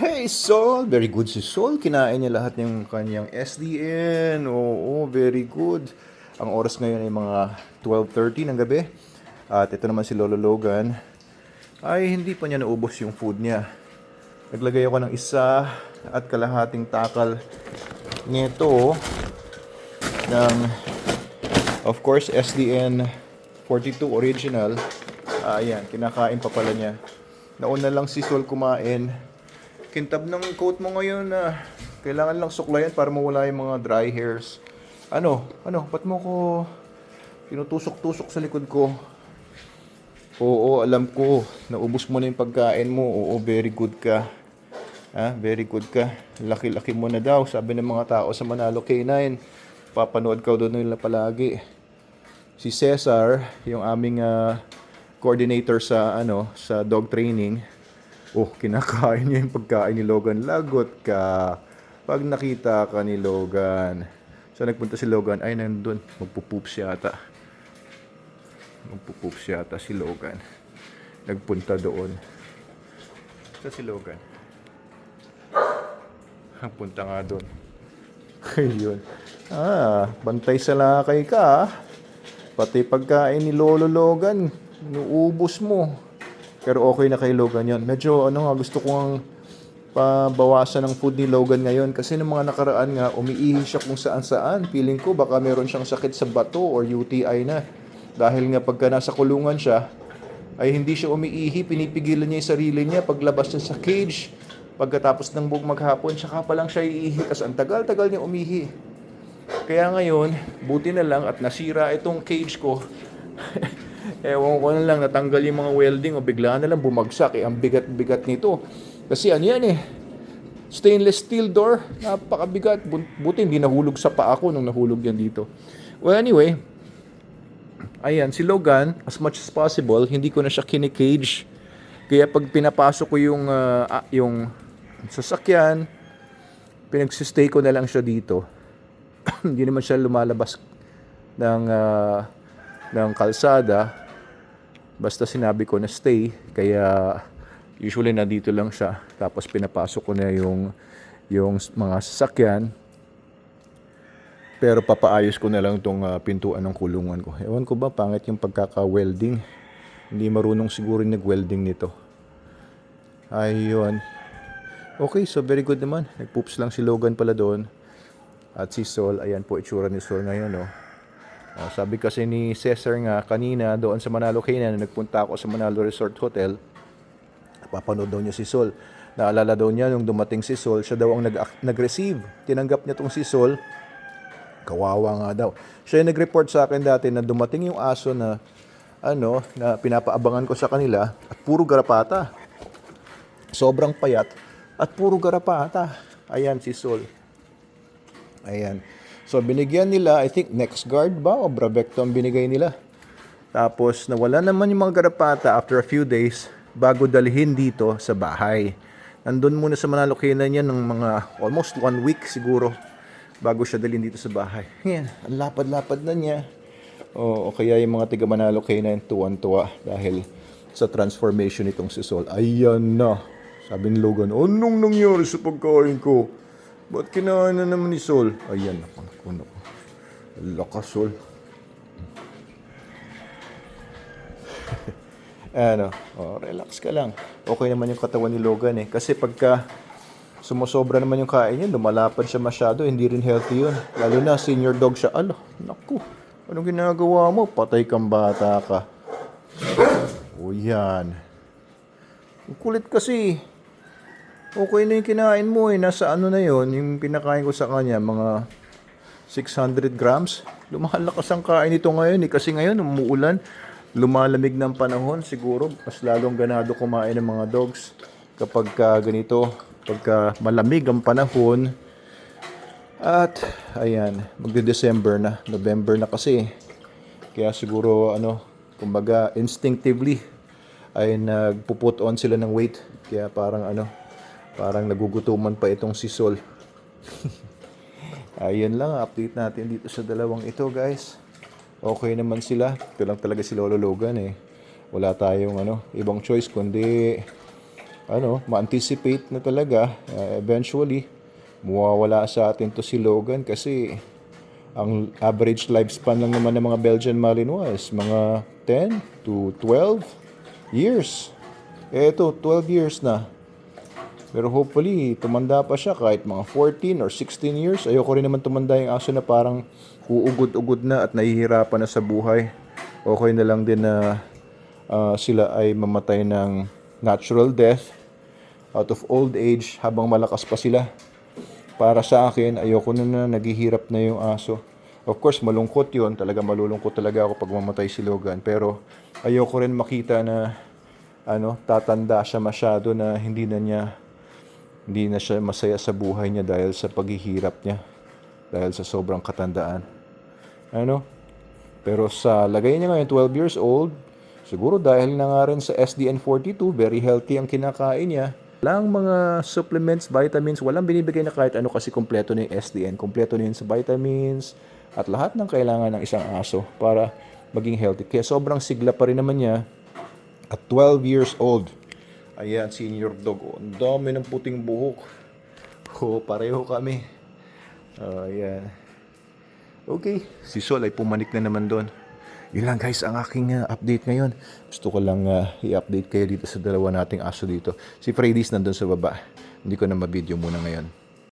Hey Sol, very good si Sol. Kinain niya lahat ng kanyang SDN. Oo, very good. Ang oras ngayon ay mga 12.30 ng gabi. At ito naman si Lolo Logan. Ay, hindi pa niya naubos yung food niya. Naglagay ako ng isa at kalahating takal nito ng of course SDN 42 original. Ayan, kinakain pa pala niya. Nauna lang si Sol kumain. Kintab ng coat mo ngayon na kailangan lang suklayan para mawala yung mga dry hairs. Ano? Ano? Ba't mo ko tinutusok-tusok sa likod ko? Oo, alam ko. Naubos mo na yung pagkain mo. Oo, very good ka. Ha? Very good ka. Laki-laki mo na daw. Sabi ng mga tao sa Manalo K9. Papanood ka doon nila palagi. Si Cesar, yung aming ah, coordinator sa ano sa dog training. Oh, kinakain niya yung pagkain ni Logan. Lagot ka. Pag nakita ka ni Logan. So nagpunta si Logan. Ay, nandun. Magpupoops yata. Magpupoops yata si Logan. Nagpunta doon. Sa si Logan. Punta nga doon. Ayun. Ah, bantay sa lakay ka ah. Pati pagkain ni Lolo Logan, nuubos mo. Pero okay na kay Logan yon. Medyo ano nga, gusto ko ang pabawasan ng food ni Logan ngayon. Kasi ng mga nakaraan nga, umiihi siya kung saan saan. Feeling ko baka meron siyang sakit sa bato or UTI na. Dahil nga pagka nasa kulungan siya, ay hindi siya umiihi, pinipigilan niya yung sarili niya paglabas niya sa cage. Pagkatapos ng bug maghapon, saka pa lang siya iihi. Kasi ang tagal-tagal niya umihi. Kaya ngayon, buti na lang at nasira itong cage ko. Ewan ko na lang, natanggal yung mga welding o bigla na lang bumagsak. Eh, ang bigat-bigat nito. Kasi ano yan eh, stainless steel door, napakabigat. Bu- Buti hindi nahulog sa paa ko nung nahulog yan dito. Well, anyway, ayan, si Logan, as much as possible, hindi ko na siya kinikage. Kaya pag pinapasok ko yung, ah, yung sasakyan, pinagsistay ko na lang siya dito. hindi naman siya lumalabas ng ah, ng kalsada basta sinabi ko na stay kaya usually na dito lang siya tapos pinapasok ko na yung yung mga sasakyan pero papaayos ko na lang itong ah, pintuan ng kulungan ko. Ewan ko ba, pangit yung pagkaka-welding. Hindi marunong siguro yung nag-welding nito. Ayun. Okay, so very good naman. Nagpoops lang si Logan pala doon. At si Sol, ayan po itsura ni Sol ngayon, no. Oh, sabi kasi ni Cesar nga kanina doon sa Manalo Kainan, nagpunta ako sa Manalo Resort Hotel. Papanood daw niya si Sol. Naalala daw niya nung dumating si Sol, siya daw ang nag- nag-receive. Tinanggap niya tong si Sol. Kawawa nga daw. Siya yung nag-report sa akin dati na dumating yung aso na ano, na pinapaabangan ko sa kanila at puro garapata. Sobrang payat at puro garapata. Ayan si Sol. Ayan. So, binigyan nila, I think, next guard ba o Bravecto ang binigay nila. Tapos, nawala naman yung mga garapata after a few days bago dalhin dito sa bahay. Nandun muna sa Manalo Kainan yan ng mga almost one week siguro bago siya dalhin dito sa bahay. Yan, ang lapad-lapad na niya. O, o kaya yung mga tiga Manalo Kainan tuwan-tuwa dahil sa transformation nitong si Sol. Ayan na. Sabi ni Logan, anong nangyari sa pagkain ko? Ba't kinain na naman ni Sol? Ayan, naku, naku, naku. Lakas, Sol. ano, oh, relax ka lang. Okay naman yung katawan ni Logan eh. Kasi pagka sumusobra naman yung kain niya, lumalapad siya masyado, hindi rin healthy yun. Lalo na senior dog siya. Alo, naku, anong ginagawa mo? Patay kang bata ka. O yan. Ang kulit kasi. Okay na yung kinain mo eh. Nasa ano na yon yung pinakain ko sa kanya, mga 600 grams. Lumalakas ang kain nito ngayon eh. Kasi ngayon, umuulan. Lumalamig ng panahon. Siguro, mas lalong ganado kumain ng mga dogs. Kapag ka ganito, pagka malamig ang panahon. At, ayan, magde-December na. November na kasi. Kaya siguro, ano, kumbaga, instinctively, ay nagpuput on sila ng weight. Kaya parang ano, parang nagugutuman pa itong si Sol. Ayun lang, update natin dito sa dalawang ito guys. Okay naman sila. Ito lang talaga si Lolo Logan eh. Wala tayong ano, ibang choice kundi ano, ma-anticipate na talaga uh, eventually mawawala sa atin to si Logan kasi ang average lifespan lang naman ng mga Belgian Malinois mga 10 to 12 years. Eh ito, 12 years na. Pero hopefully, tumanda pa siya kahit mga 14 or 16 years. Ayoko rin naman tumanda yung aso na parang uugod-ugod na at nahihirapan na sa buhay. Okay na lang din na ah, sila ay mamatay ng natural death out of old age habang malakas pa sila. Para sa akin, ayoko na na naghihirap na yung aso. Of course, malungkot yon Talaga malulungkot talaga ako pag mamatay si Logan. Pero ayoko rin makita na ano, tatanda siya masyado na hindi na niya hindi na siya masaya sa buhay niya dahil sa paghihirap niya. Dahil sa sobrang katandaan. Ano? Pero sa lagay niya ngayon, 12 years old, siguro dahil na nga rin sa SDN42, very healthy ang kinakain niya. Walang mga supplements, vitamins, walang binibigay na kahit ano kasi kompleto na yung SDN. Kompleto na yun sa vitamins at lahat ng kailangan ng isang aso para maging healthy. Kaya sobrang sigla pa rin naman niya at 12 years old. Ayan, senior dog. Oh, ang dami ng puting buhok. Oh, pareho kami. Oh, ayan. Okay, si Sol ay pumanik na naman doon. Yun lang guys ang aking uh, update ngayon. Gusto ko lang uh, i-update kayo dito sa dalawa nating aso dito. Si Freddy's nandun sa baba. Hindi ko na ma-video muna ngayon.